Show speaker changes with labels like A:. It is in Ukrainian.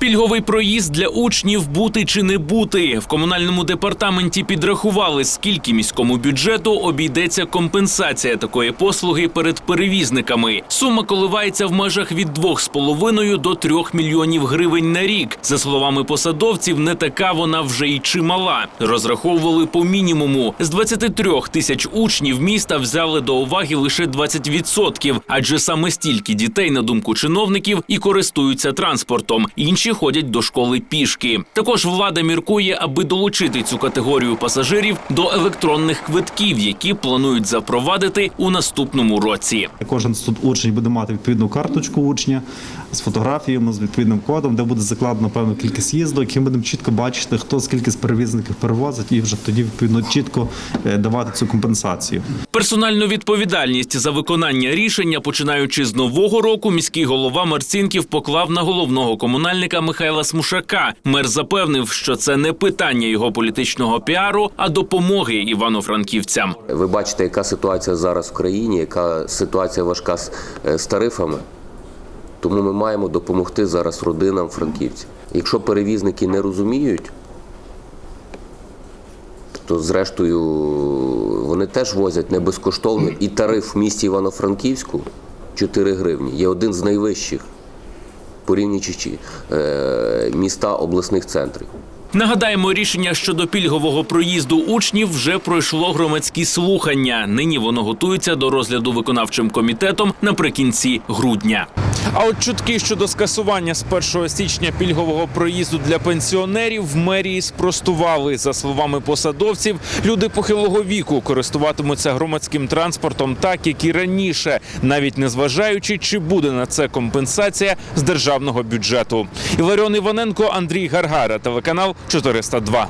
A: Пільговий проїзд для учнів бути чи не бути. В комунальному департаменті підрахували, скільки міському бюджету обійдеться компенсація такої послуги перед перевізниками. Сума коливається в межах від 2,5 до 3 мільйонів гривень на рік. За словами посадовців, не така вона вже й чимала. Розраховували по мінімуму. З 23 тисяч учнів міста взяли до уваги лише 20%, адже саме стільки дітей, на думку чиновників, і користуються транспортом. Інші ходять до школи пішки. Також влада міркує, аби долучити цю категорію пасажирів до електронних квитків, які планують запровадити у наступному році.
B: Кожен тут учень буде мати відповідну карточку учня з фотографіями, з відповідним кодом, де буде закладена певна кількість їздок, яким будемо чітко бачити, хто скільки з перевізників перевозить, і вже тоді відповідно чітко е, давати цю компенсацію.
A: Персональну відповідальність за виконання рішення, починаючи з нового року, міський голова Марцінків поклав на головного комунальника Михайла Смушака. Мер запевнив, що це не питання його політичного піару, а допомоги івано-франківцям.
C: Ви бачите, яка ситуація зараз в країні, яка ситуація важка з, е, тарифами. Тому ми маємо допомогти зараз родинам франківців. Якщо перевізники не розуміють, то зрештою вони теж возять не безкоштовно. І тариф в місті Івано-Франківську 4 гривні є один з найвищих, порівнюючи е, міста обласних центрів.
A: Нагадаємо, рішення щодо пільгового проїзду учнів вже пройшло громадські слухання. Нині воно готується до розгляду виконавчим комітетом наприкінці грудня. А от чутки щодо скасування з 1 січня пільгового проїзду для пенсіонерів в мерії спростували. За словами посадовців, люди похилого віку користуватимуться громадським транспортом так, як і раніше, навіть не зважаючи, чи буде на це компенсація з державного бюджету. Іларіон Іваненко, Андрій Гаргара, телеканал 402.